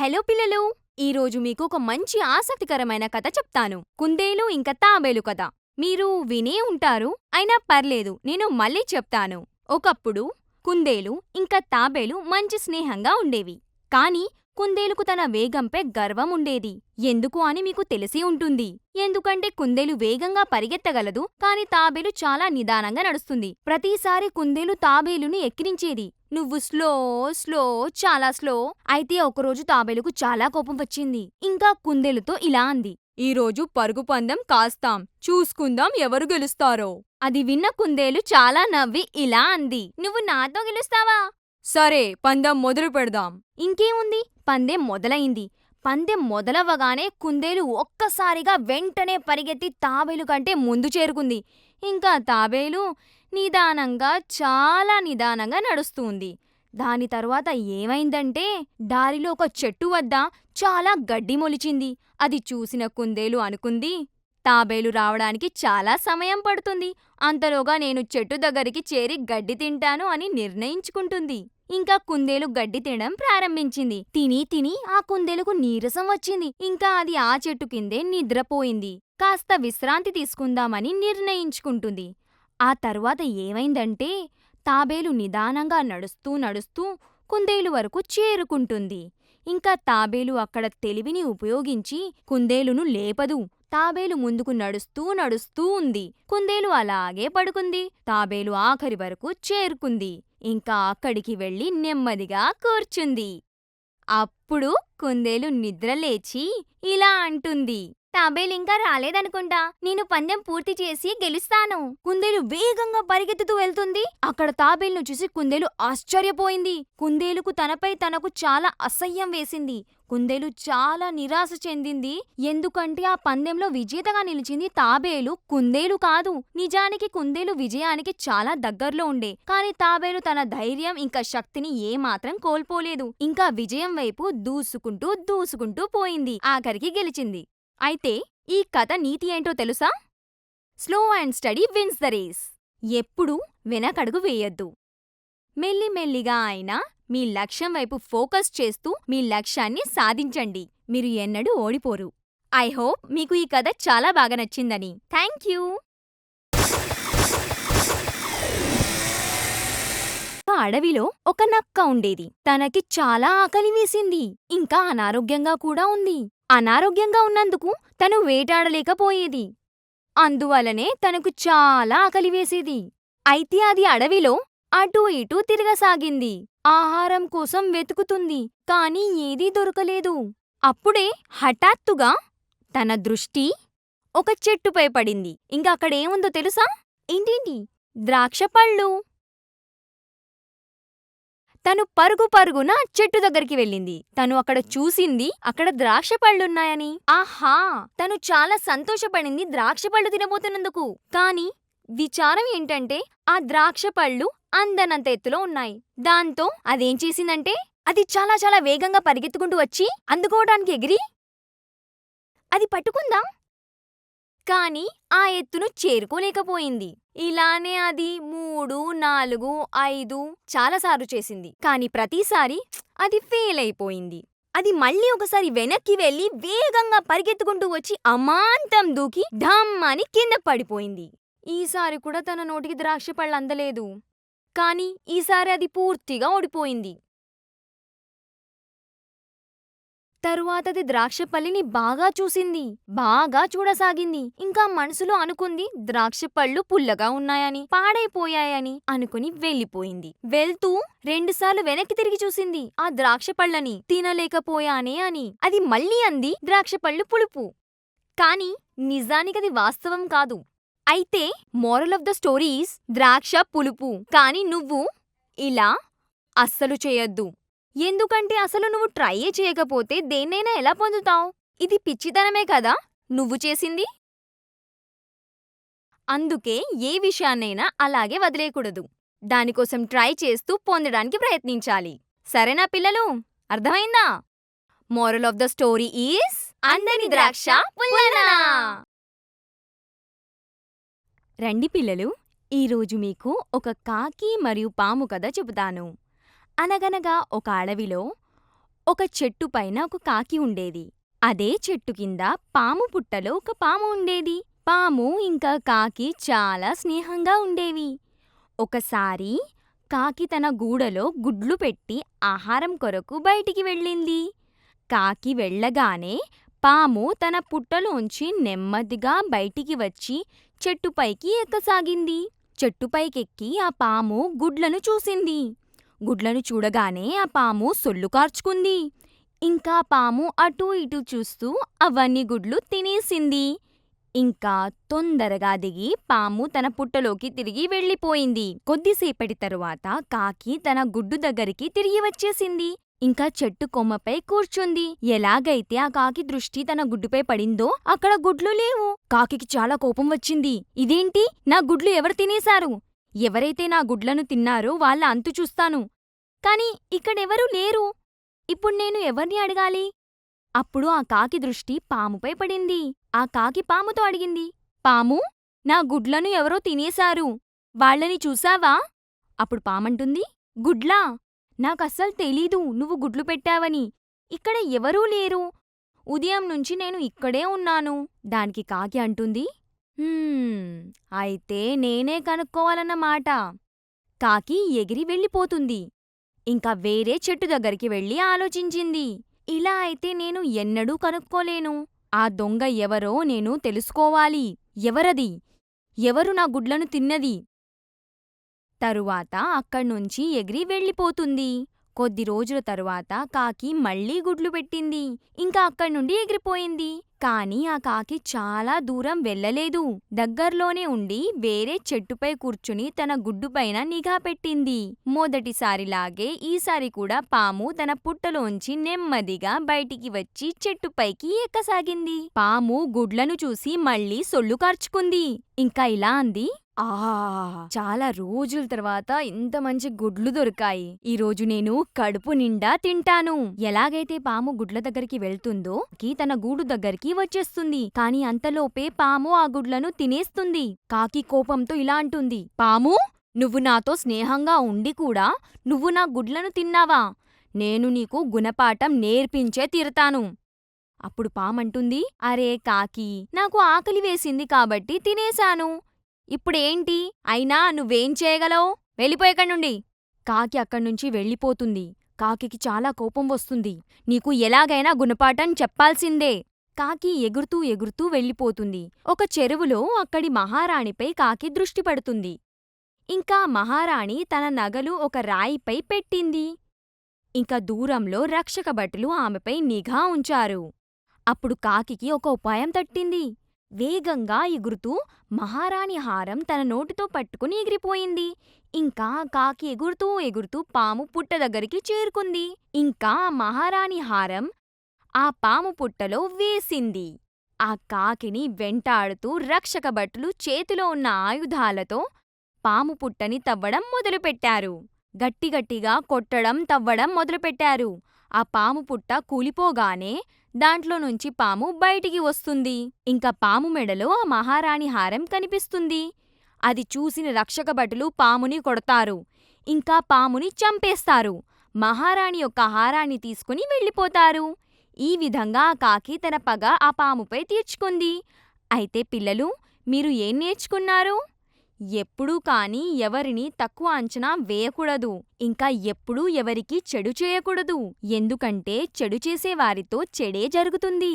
Hello పిల్లలు ఈరోజు మీకు ఒక మంచి ఆసక్తికరమైన కథ చెప్తాను. కుందేలు ఇంకా తాబేలు కథ. మీరు వినే ఉంటారు అయినా పర్లేదు నేను మళ్ళీ చెప్తాను. ఒకప్పుడు కుందేలు ఇంకా తాబేలు మంచి స్నేహంగా ఉండేవి. కానీ కుందేలుకు తన వేగంపై గర్వం ఉండేది. ఎందుకు అని మీకు తెలిసి ఉంటుంది. ఎందుకంటే కుందేలు వేగంగా పరిగెత్తగలదు కాని తాబేలు చాలా నిదానంగా నడుస్తుంది. ప్రతిసారి కుందేలు తాబేలుని ఎక్కిరించేది. నువ్వు స్లో స్లో చాలా స్లో. అయితే ఒకరోజు తాబేలుకు చాలా కోపం వచ్చింది. ఇంకా కుందేలుతో ఇలా అంది. ఈరోజు పరుగు పందెం కాస్తాం. చూసుకుందాం ఎవరు గెలుస్తారో. అది విన్న కుందేలు చాలా నవ్వి ఇలా అంది. నువ్వు నాతో గెలుస్తావా? సరే పందెం మొదలు పెడదాం. ఇంకేముంది? పందెం మొదలైంది. పందెం మొదలవ్వగానే కుందేలు ఒక్కసారిగా వెంటనే పరిగెత్తి తాబేలు కంటే ముందు చేరుకుంది. ఇంకా తాబేలు నిదానంగా చాలా నిదానంగా నడుస్తుంది. దాని తర్వాత ఏమైందంటే దారిలో ఒక చెట్టు వద్ద చాలా గడ్డి మొలిచింది. అది చూసిన కుందేలు అనుకుంది తాబేలు రావడానికి చాలా సమయం పడుతుంది. అంతలోగా నేను చెట్టు దగ్గరికి చేరి గడ్డి తింటాను అని నిర్ణయించుకుంటుంది. ఇంకా కుందేలు గడ్డి తినడం ప్రారంభించింది. తిని తిని ఆ కుందేలుకు నీరసం వచ్చింది. ఇంకా అది ఆ చెట్టు కిందే నిద్రపోయింది. కాస్త విశ్రాంతి తీసుకుందామని నిర్ణయించుకుంటుంది. ఆ తరువాత ఏమైందంటే తాబేలు నిదానంగా నడుస్తూ నడుస్తూ కుందేలు వరకు చేరుకుంటుంది. ఇంకా తాబేలు అక్కడ తెలివిని ఉపయోగించి కుందేలును లేపదు. తాబేలు ముందుకు నడుస్తూ నడుస్తూ ఉంది. కుందేలు అలాగే పడుకుంది. తాబేలు ఆఖరి వరకు చేరుకుంది. ఇంకా అక్కడికి వెళ్ళి నెమ్మదిగా కూర్చుంది. అప్పుడు కుందేలు నిద్రలేచి ఇలా అంటుంది. తాబేలింకా రాలేదనుకుంటా. నేను పందెం పూర్తి చేసి గెలుస్తాను. కుందేలు వేగంగా పరిగెత్తుతూ వెళ్తుంది. అక్కడ తాబేలును చూసి కుందేలు ఆశ్చర్యపోయింది. కుందేలుకు తనపై తనకు చాలా అసహ్యం వేసింది. కుందేలు చాలా నిరాశ చెందింది. ఎందుకంటే ఆ పందెంలో విజేతగా నిలిచింది తాబేలు కుందేలు కాదు. నిజానికి కుందేలు విజయానికి చాలా దగ్గర్లో ఉండే. కాని తాబేలు తన ధైర్యం ఇంకా శక్తిని ఏమాత్రం కోల్పోలేదు. ఇంకా విజయం వైపు దూసుకుంటూ దూసుకుంటూ పోయింది. ఆఖరికి గెలిచింది. అయితే ఈ కథ నీతి ఏంటో తెలుసా? Slow and steady wins the race. ఎప్పుడూ వెనకడుగు వేయొద్దు. మెల్లిమెల్లిగా అయినా మీ లక్ష్యం వైపు ఫోకస్ చేస్తూ మీ లక్ష్యాన్ని సాధించండి. మీరు ఎన్నడూ ఓడిపోరు. ఐ హోప్ మీకు ఈ కథ చాలా బాగా నచ్చిందని. Thank you! ఒక అడవిలో ఒక నక్క ఉండేది. తనకి చాలా ఆకలి వేసింది. ఇంకా అనారోగ్యంగా కూడా ఉంది. అనారోగ్యంగా ఉన్నందుకు తను వేటాడలేకపోయేది. అందువలనే తనకు చాలా ఆకలి వేసేది. అయితే అది అడవిలో అటూ ఇటూ తిరగసాగింది. ఆహారం కోసం వెతుకుతుంది కాని ఏదీ దొరకలేదు. అప్పుడే హఠాత్తుగా తన దృష్టి ఒక చెట్టుపై పడింది. ఇంకా అక్కడేముందో తెలుసా? ఏంటేంటి? ద్రాక్షపళ్ళు. తను పరుగు పరుగున చెట్టు దగ్గరికి వెళ్ళింది. తను అక్కడ చూసింది అక్కడ ద్రాక్ష పళ్ళున్నాయని. ఆహా! తను చాలా సంతోషపడింది ద్రాక్ష పళ్ళు తినబోతున్నందుకు. కాని విచారం ఏంటంటే ఆ ద్రాక్ష పళ్ళు అందనంత ఎత్తులో ఉన్నాయి. దాంతో అదేం చేసిందంటే అది చాలా చాలా వేగంగా పరిగెత్తుకుంటూ వచ్చి అందుకోవడానికి ఎగిరి అది పట్టుకుందా. కాని ఆ ఎత్తును చేరుకోలేకపోయింది. ఇలానే అది మూడు నాలుగు ఐదు చాలాసార్లు చేసింది. కాని ప్రతిసారి అది ఫెయిల్ అయిపోయింది. అది మళ్ళీ ఒకసారి వెనక్కి వెళ్ళి వేగంగా పరిగెత్తుకుంటూ వచ్చి అమాంతం దూకి ఢమ్ అని కింద పడిపోయింది. ఈసారి కూడా తన నోటికి ద్రాక్ష పళ్ళు అందలేదు. కాని ఈసారి అది పూర్తిగా ఓడిపోయింది. తరువాతది ద్రాక్షపల్లిని బాగా చూసింది. బాగా చూడసాగింది. ఇంకా మనసులో అనుకుంది ద్రాక్షపళ్ళు పుల్లగా ఉన్నాయని పాడైపోయాయని అనుకుని వెళ్ళిపోయింది. వెళ్తూ రెండుసార్లు వెనక్కి తిరిగి చూసింది ఆ ద్రాక్షపళ్ళని తినలేకపోయానే అని. అది మళ్ళీ అంది ద్రాక్షపళ్ళు పులుపు. కాని నిజానికది వాస్తవం కాదు. అయితే మోరల్ ఆఫ్ ద స్టోరీస్ ద్రాక్ష పులుపు. కాని నువ్వు ఇలా అస్సలు చేయొద్దు. ఎందుకంటే అసలు నువ్వు ట్రైయే చేయకపోతే దేన్నైనా ఎలా పొందుతావు? ఇది పిచ్చితనమే కదా? నువ్వు చేసింది? అందుకే ఏ విషయాన్నైనా అలాగే వదిలేయకూడదు. దానికోసం ట్రై చేస్తూ పొందడానికి ప్రయత్నించాలి. సరేనా పిల్లలు? అర్థమైందా? Moral of the story is అందని ద్రాక్ష పుల్లనా? రండి పిల్లలు ఈరోజు మీకు ఒక కాకి మరియు పాము కథ చెబుతాను. అనగనగా ఒక అడవిలో ఒక చెట్టు పైన ఒక కాకి ఉండేది. అదే చెట్టు కింద పాము పుట్టలో ఒక పాము ఉండేది. పాము ఇంకా కాకి చాలా స్నేహంగా ఉండేవి. ఒకసారి కాకి తన గూడలో గుడ్లు పెట్టి ఆహారం కొరకు బయటికి వెళ్ళింది. కాకి వెళ్ళగానే పాము తన పుట్టలోంచి నెమ్మదిగా బయటికి వచ్చి చెట్టుపైకి ఎక్కసాగింది. చెట్టుపైకెక్కి ఆ పాము గుడ్లను చూసింది. గుడ్లను చూడగానే ఆ పాము సొల్లు కార్చుకుంది. ఇంకా పాము అటూ ఇటూ చూస్తూ అవన్నీ గుడ్లు తినేసింది. ఇంకా తొందరగా దిగి పాము తన పుట్టలోకి తిరిగి వెళ్ళిపోయింది. కొద్దిసేపటి తరువాత కాకి తన గుడ్డు దగ్గరికి తిరిగి వచ్చేసింది. ఇంకా చెట్టు కొమ్మపై కూర్చుంది. ఎలాగైతే ఆ కాకి దృష్టి తన గుడ్డుపై పడిందో అక్కడ గుడ్లు లేవు. కాకికి చాలా కోపం వచ్చింది. ఇదేంటి? నా గుడ్లు ఎవరు తినేశారు? ఎవరైతే నా గుడ్లను తిన్నారో వాళ్ళ అంతు చూస్తాను. కాని ఇక్కడెవరూ లేరు. ఇప్పుడు నేను ఎవర్ని అడగాలి? అప్పుడు ఆ కాకి దృష్టి పాముపై పడింది. ఆ కాకి పాముతో అడిగింది పాము నా గుడ్లను ఎవరో తినేశారు. వాళ్ళని చూసావా అప్పుడు పామంటుంది గుడ్లా? నాకస్సలు తెలీదు. నువ్వు గుడ్లు పెట్టావని. ఇక్కడ ఎవరూ లేరు. ఉదయం నుంచి నేను ఇక్కడే ఉన్నాను. దానికి కాకి అంటుంది "హ్మ్, అయితే నేనే కనుక్కోవాలన్నమాట కాకి ఎగిరి వెళ్ళిపోతుంది. ఇంకా వేరే చెట్టు దగ్గరికి వెళ్ళి ఆలోచించింది. ఇలా అయితే నేను ఎన్నడూ కనుక్కోలేను. ఆ దొంగ ఎవరో నేను తెలుసుకోవాలి. ఎవరది? ఎవరు నా గుడ్లను తిన్నది? తరువాత అక్కడ్నుంచి ఎగిరి వెళ్ళిపోతుంది. కొద్ది రోజుల తరువాత కాకి మళ్ళీ గుడ్లు పెట్టింది. ఇంకా అక్కడ్నుండి ఎగిరిపోయింది. కాని ఆ కాకి చాలా దూరం వెళ్ళలేదు. దగ్గర్లోనే ఉండి వేరే చెట్టుపై కూర్చుని తన గుడ్డుపైన నిఘా పెట్టింది. మొదటిసారిలాగే ఈసారి కూడా పాము తన పుట్టలోంచి నెమ్మదిగా బయటికి వచ్చి చెట్టుపైకి ఎక్కసాగింది. పాము గుడ్లను చూసి మళ్ళీ సొల్లు కార్చుకుంది. ఇంకా ఇలా అంది ఆ చాలా రోజుల తర్వాత ఇంత మంచి గుడ్లు దొరికాయి. ఈ రోజు నేను కడుపు నిండా తింటాను. ఎలాగైతే పాము గుడ్ల దగ్గరికి వెళ్తుందో కి తన గూడు దగ్గరికి వచ్చేస్తుంది. కాని అంతలోపే పాము ఆ గుడ్లను తినేస్తుంది. కాకి కోపంతో ఇలా అంటుంది. పాము నువ్వు నాతో స్నేహంగా ఉండి కూడా నువ్వు నా గుడ్లను తిన్నావా? నేను నీకు గుణపాఠం నేర్పించే తీరతాను. అప్పుడు పామంటుంది అరే కాకి నాకు ఆకలి వేసింది కాబట్టి తినేశాను. ఇప్పుడేంటి? అయినా నువ్వేం చేయగలవు? వెళ్ళిపోయేకడ్నుండి కాకి అక్కడ్నుంచి వెళ్ళిపోతుంది. కాకికి చాలా కోపం వస్తుంది. నీకు ఎలాగైనా గుణపాఠం చెప్పాల్సిందే. కాకి ఎగురుతూ ఎగురుతూ వెళ్ళిపోతుంది. ఒక చెరువులో అక్కడి మహారాణిపై కాకి దృష్టి పడుతుంది. ఇంకా మహారాణి తన నగలు ఒక రాయిపై పెట్టింది. ఇంకా దూరంలో రక్షక భటులు ఆమెపై నిఘా ఉంచారు. అప్పుడు కాకికి ఒక ఉపాయం తట్టింది. వేగంగా ఎగురుతూ మహారాణి హారం తన నోటితో పట్టుకుని ఎగిరిపోయింది. ఇంకా కాకి ఎగురుతూ ఎగురుతూ పాము పుట్ట దగ్గరికి చేరుకుంది. ఇంకా మహారాణి హారం ఆ పాము పుట్టలో వేసింది. ఆ కాకిని వెంటాడుతూ రక్షక భటులు చేతిలో ఉన్న ఆయుధాలతో పాము పుట్టని తవ్వడం మొదలుపెట్టారు. గట్టిగట్టిగా కొట్టడం తవ్వడం మొదలుపెట్టారు. ఆ పాము పుట్ట కూలిపోగానే దాంట్లో నుంచి పాము బయటికి వస్తుంది. ఇంకా పాము మెడలో ఆ మహారాణి హారం కనిపిస్తుంది. అది చూసిన రక్షక భటులు పాముని కొడతారు. ఇంకా పాముని చంపేస్తారు. మహారాణి యొక్క హారాన్ని తీసుకుని వెళ్ళిపోతారు. ఈ విధంగా ఆ కాకి తన పగ ఆ పాముపై తీర్చుకుంది. అయితే పిల్లలు మీరు ఏం నేర్చుకున్నారు? ఎప్పుడూ కాని ఎవరిని తక్కువ అంచనా వేయకూడదు. ఇంకా ఎప్పుడూ ఎవరికీ చెడు చేయకూడదు. ఎందుకంటే చెడు చేసేవారితో చెడే జరుగుతుంది.